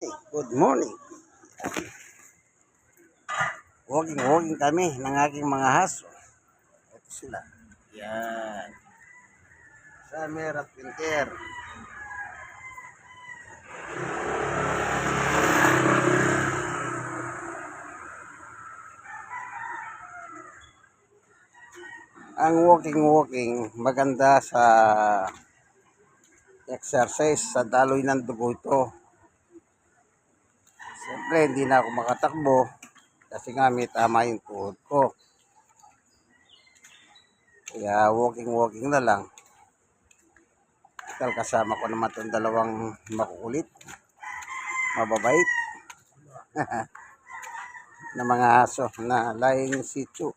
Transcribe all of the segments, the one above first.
Good morning. Walking-walking kami ng aking mga haso. Ito sila. Yan. Summer at winter. Ang walking-walking maganda sa exercise sa daloy ng dugo ito. Siyempre, hindi na ako makatakbo kasi nga may tama yung tuhod ko. Kaya walking-walking na lang. Dahil kasama ko naman itong dalawang makukulit, mababait, na mga aso na lying situ.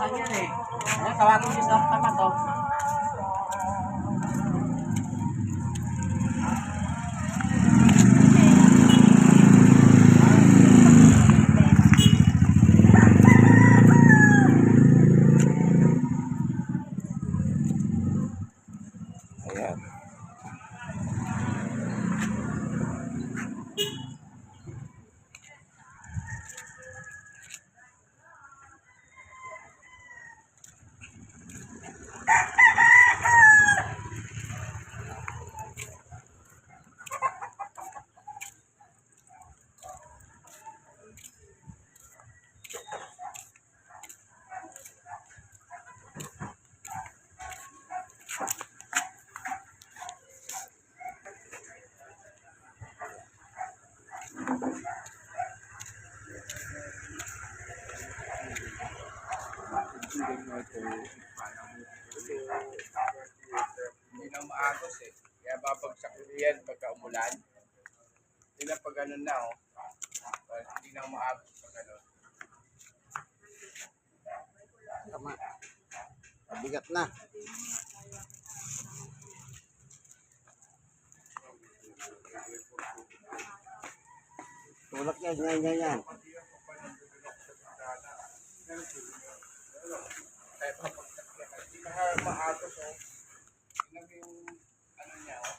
Saan yan eh? Ayan, tawagin niyo sa tama to. Ayan. Hindi na maagos eh. Kaya babagsak ko yan pagka umulan. Hindi na pag ganun na oh. Well, Hindi na maagos pag ganun. Tama. Mabigat na. Tulak yan, yan, yan, yan. Kaya babagsak yan. Hindi na maagos oh. Tingnan mo yung ano niya oh.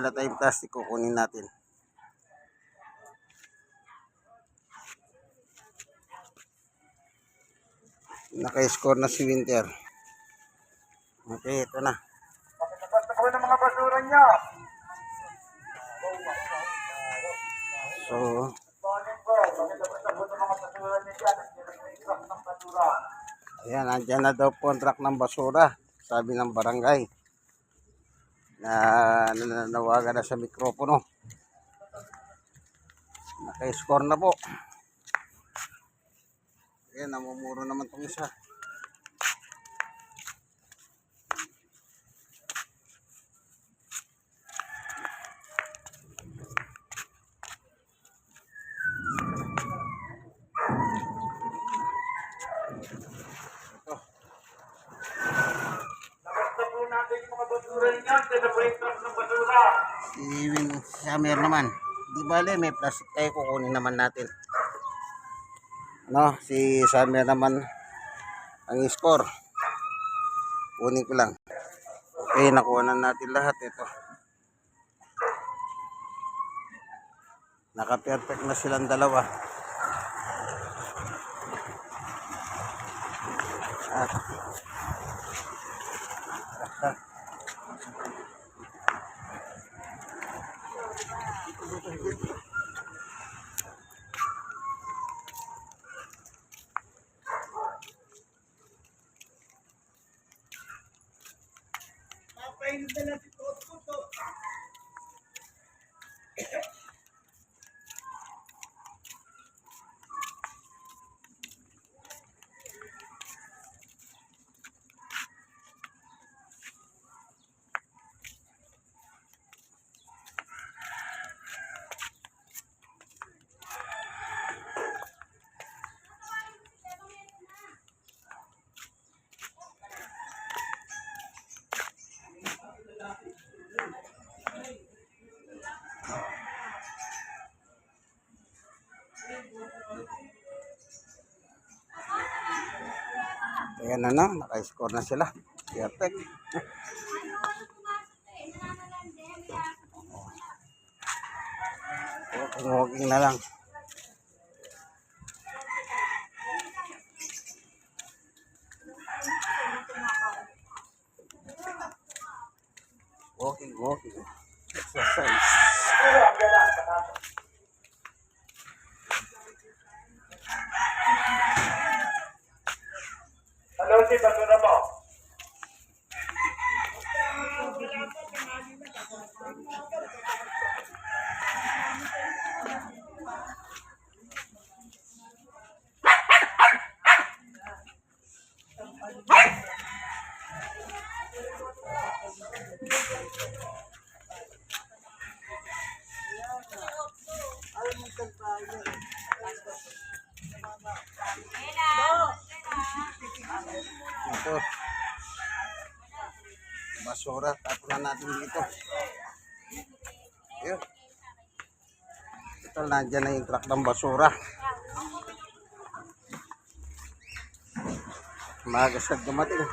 Dala tayong plastic kukunin natin. Naka-score na si Winter. Okay, ito na. Basta kami ng mga basura niya. So, ayan, andyan na daw truck ng basura. Sabi ng barangay. Na nananawagan na sa mikropono. Naka-score na po. Ayan, namumuro naman itong isa. Labas na po natin yung mga basura niya. Hindi na po yung truck ng basura. Si Win Summer naman. Di bale, may plastic tayo kukunin naman natin. No, si Summer naman ang score. Kunin ko lang. Okay, nakuha na natin lahat ito. Naka-perfect na silang dalawa. At, Ayan na na, naka-score na sila. Perfect. Walking, walking na lang. Gracias, Basura. Tapos na natin dito. Ayun. Ito, nandyan na yung truck ng basura. Maaga siya dumating.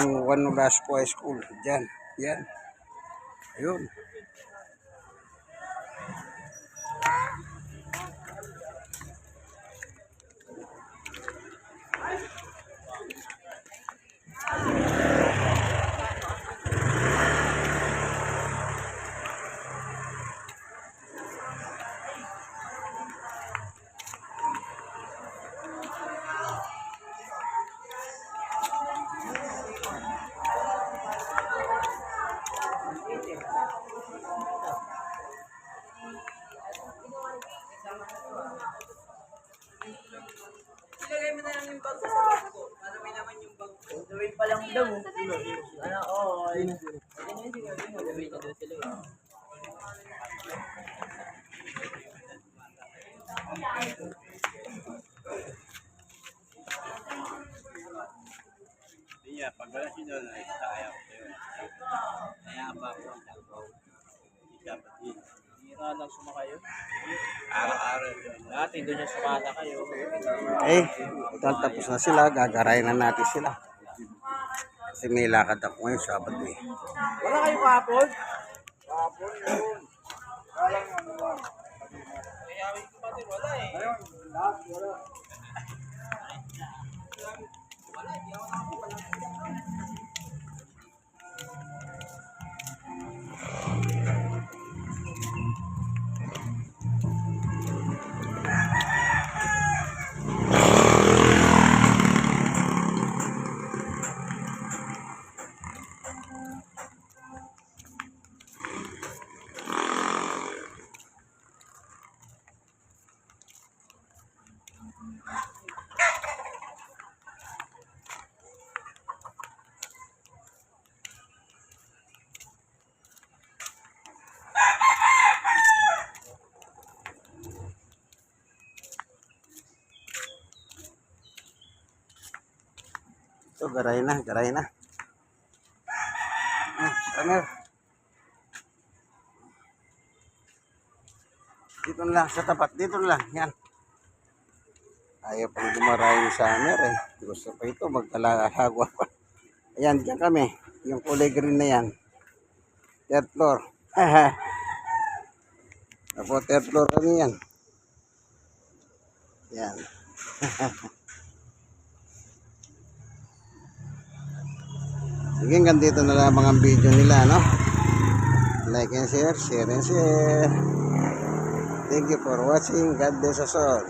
Yung Juan Nolasco High School. Diyan. Yan. Ayun. Daw. Ano, oo. Iya, pag wala si Doon, ay sayang ko yun. Kaya ba ako ang tagbaw? Hindi dapat yun. Hira lang sumakayo. Araw-araw yun. Dati doon yung sumata kayo. Eh, ito, tapos na sila. Gagarayan na natin sila. Kasi may lakad ako ngayon, Sabado eh. Wala kayo kahapon? Kapon yun. Parang ano ba? Pati wala eh. Ayun, lahat wala. Ito, garay na, garay na. Ah, Ramir. Dito na lang, sa tapat. Dito na lang, yan. Ayaw pang dumaray yung summer eh. Gusto pa ito, magkalagwa pa. Ayan, dyan kami. Yung kulay green na yan. Third floor. Apo, third floor kami yan. Yan. Sige, hanggang dito na lang ang video nila, no? Like and share, share and share. Thank you for watching. God bless us all.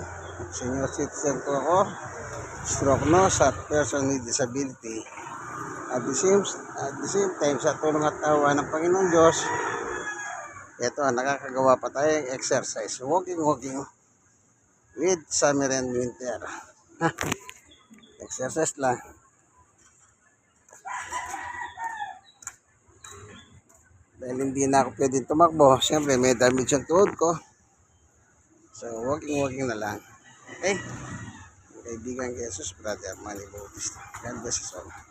Senior citizen po ako. Stroke nose at person with disability. At the same, at the same time, sa tulong at tawa ng Panginoong Diyos, ito, nakakagawa pa tayong exercise. Walking, walking with summer and winter. exercise lang. Dahil hindi na ako pwedeng tumakbo, siyempre may damage yung tuhod ko. So, walking, walking na lang. Okay? Kaibigan kay Jesus, Brother Manny Bautista. God bless us all.